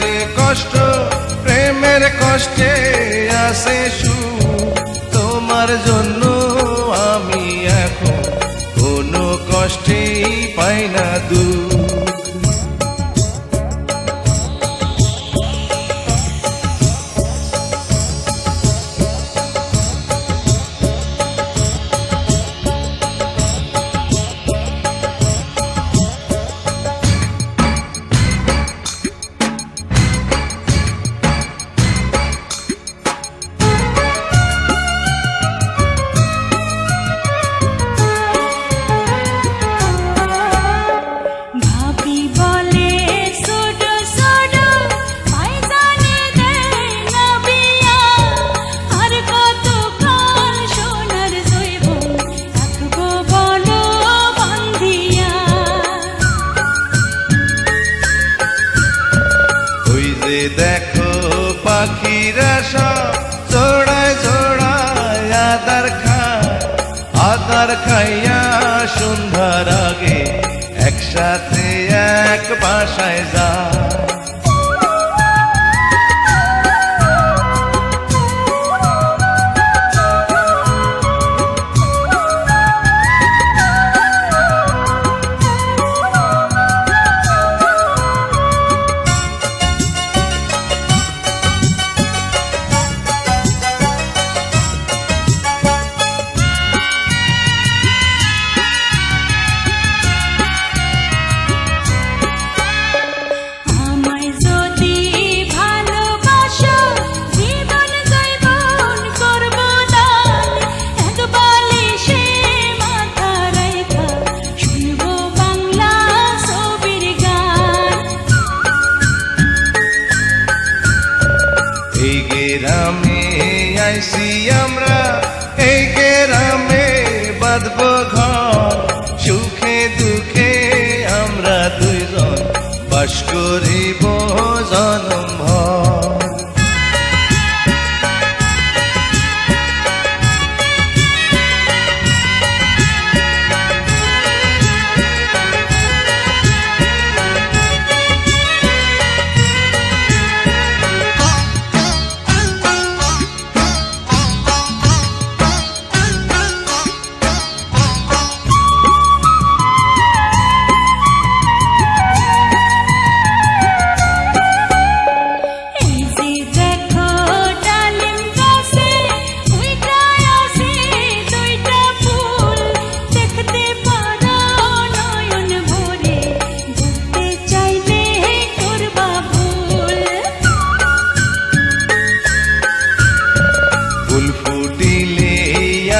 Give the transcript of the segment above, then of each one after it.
যে কষ্ট, প্রেমের কষ্টে আসে সু তোমার জন্য আমি এখন কোনো কষ্টেই পাই না দূর দেখো পাখিরা সব জোড়ায় জোড়ায় আদার খায়। আদার খাইয়া সন্ধ্যার আগে একসাথে এক বাসায় যায়। গেরামে আইসি আমরা, এই গ্রামে বাঁধব ঘর। সুখে দুঃখে আমরা দুইজন, বাস করিব জনম ভর।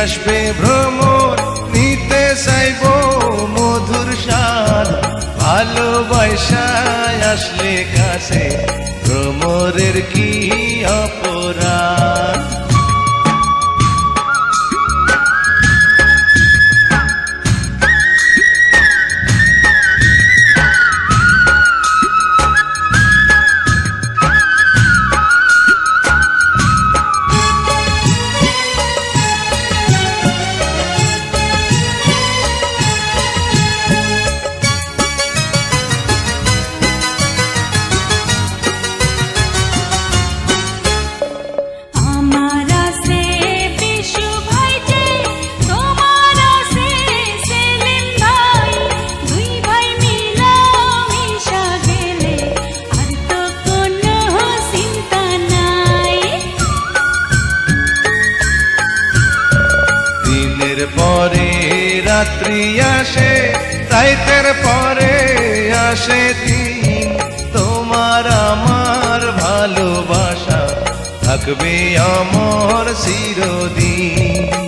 আসবে ভ্রমণ নিতে চাইব মধুর স্বাদ। ভালোবাসায় আসলে কাছে ভ্রমরের কি অপরাধ? রাত্রি আসে রাইতের পরে আসে দিন। তোমার আমার ভালোবাসা থাকবে আমার চিরদিন।